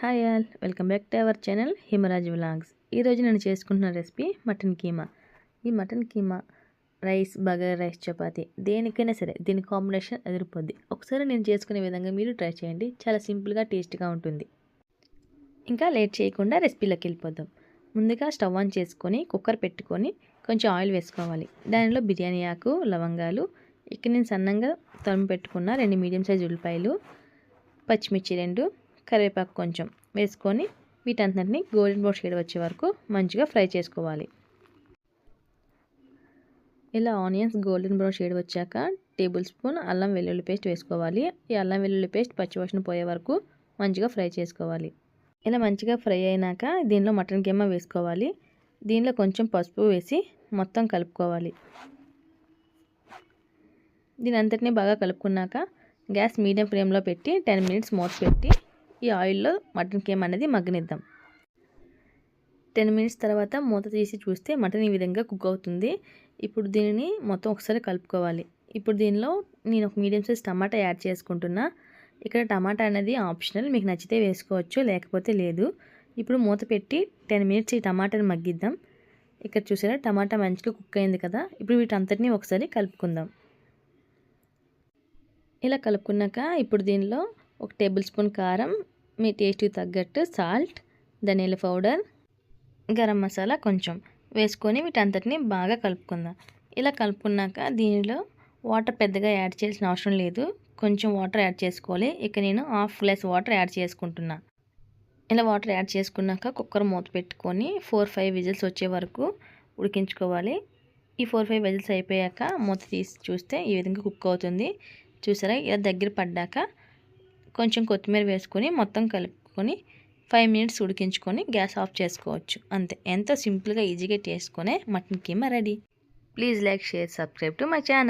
Hi all welcome back to our channel Himaraj vlogs ఈరోజు నేను చేసుకుంటున్న రెసిపీ మటన్ కీమా ఈ mutton keema rice bagara rice chapati దేనికైనా సరే దీని కాంబినేషన్ ఎదిరిపోద్ది ఒకసారి నేను చేసుకునే విధంగా మీరు ట్రై చేయండి చాలా సింపుల్గా టేస్ట్గా ఉంటుంది. ఇంకా లేట్ చేయకుండా రెసిపీలోకి వెళ్ళిపోదాం. ముందుగా స్టవ్ ఆన్ చేసుకొని కుక్కర్ పెట్టుకొని కొంచెం ఆయిల్ వేసుకోవాలి. దానిలో బిర్యానీ ఆకు లవంగాలు ఇక్కడ నేను సన్నంగా తరుము పెట్టుకున్న రెండు మీడియం సైజ్ ఉల్లిపాయలు పచ్చిమిర్చి రెండు కరివేపాకు కొంచెం వేసుకొని వీటంతటిని గోల్డెన్ బ్రౌన్ షేడ్ వచ్చే వరకు మంచిగా ఫ్రై చేసుకోవాలి. ఇలా ఆనియన్స్ గోల్డెన్ బ్రౌన్ షేడ్ వచ్చాక టేబుల్ స్పూన్ అల్లం వెల్లుల్లి పేస్ట్ వేసుకోవాలి. ఈ అల్లం వెల్లుల్లి పేస్ట్ పచ్చివాసన పోయే వరకు మంచిగా ఫ్రై చేసుకోవాలి. ఇలా మంచిగా ఫ్రై అయినాక దీనిలో మటన్ కిమ్మ వేసుకోవాలి. దీనిలో కొంచెం పసుపు వేసి మొత్తం కలుపుకోవాలి. దీని అంతటినీ బాగా కలుపుకున్నాక గ్యాస్ మీడియం ఫ్లేమ్లో పెట్టి టెన్ మినిట్స్ మూత పెట్టి ఈ ఆయిల్లో మటన్ కేమ్ అనేది మగ్గనిద్దాం. టెన్ మినిట్స్ తర్వాత మూత తీసి చూస్తే మటన్ ఈ విధంగా కుక్ అవుతుంది. ఇప్పుడు దీనిని మొత్తం ఒకసారి కలుపుకోవాలి. ఇప్పుడు దీనిలో నేను ఒక మీడియం సైజ్ టమాటా యాడ్ చేసుకుంటున్నా. ఇక్కడ టమాటా అనేది ఆప్షనల్ మీకు నచ్చితే వేసుకోవచ్చు లేకపోతే లేదు. ఇప్పుడు మూత పెట్టి టెన్ మినిట్స్ ఈ టమాటాని మగ్గిద్దాం. ఇక్కడ చూసారా టమాటా మంచిగా కుక్ అయింది కదా. ఇప్పుడు వీటంతటినీ ఒకసారి కలుపుకుందాం. ఇలా కలుపుకున్నాక ఇప్పుడు దీనిలో ఒక టేబుల్ స్పూన్ కారం మీ టేస్ట్కి తగ్గట్టు సాల్ట్ ధనియాల పౌడర్ గరం మసాలా కొంచెం వేసుకొని వీటంతటిని బాగా కలుపుకుందాం. ఇలా కలుపుకున్నాక దీనిలో వాటర్ పెద్దగా యాడ్ చేయాల్సిన అవసరం లేదు. కొంచెం వాటర్ యాడ్ చేసుకోవాలి. ఇక నేను హాఫ్ గ్లాస్ వాటర్ యాడ్ చేసుకుంటున్నా. ఇలా వాటర్ యాడ్ చేసుకున్నాక కుక్కర్ మూత పెట్టుకొని ఫోర్ ఫైవ్ విజిల్స్ వచ్చే వరకు ఉడికించుకోవాలి. ఈ ఫోర్ ఫైవ్ విజిల్స్ అయిపోయాక మూత తీసి చూస్తే ఈ విధంగా కుక్ అవుతుంది. చూసారా? ఇలా దగ్గర పడ్డాక కొంచెం కొత్తిమీర వేసుకొని మొత్తం కలుపుకొని ఫైవ్ మినిట్స్ ఉడికించుకొని గ్యాస్ ఆఫ్ చేసుకోవచ్చు. అంతే. ఎంతో సింపుల్గా ఈజీగా చేసుకునే mutton keema ready. Please like share subscribe to my channel.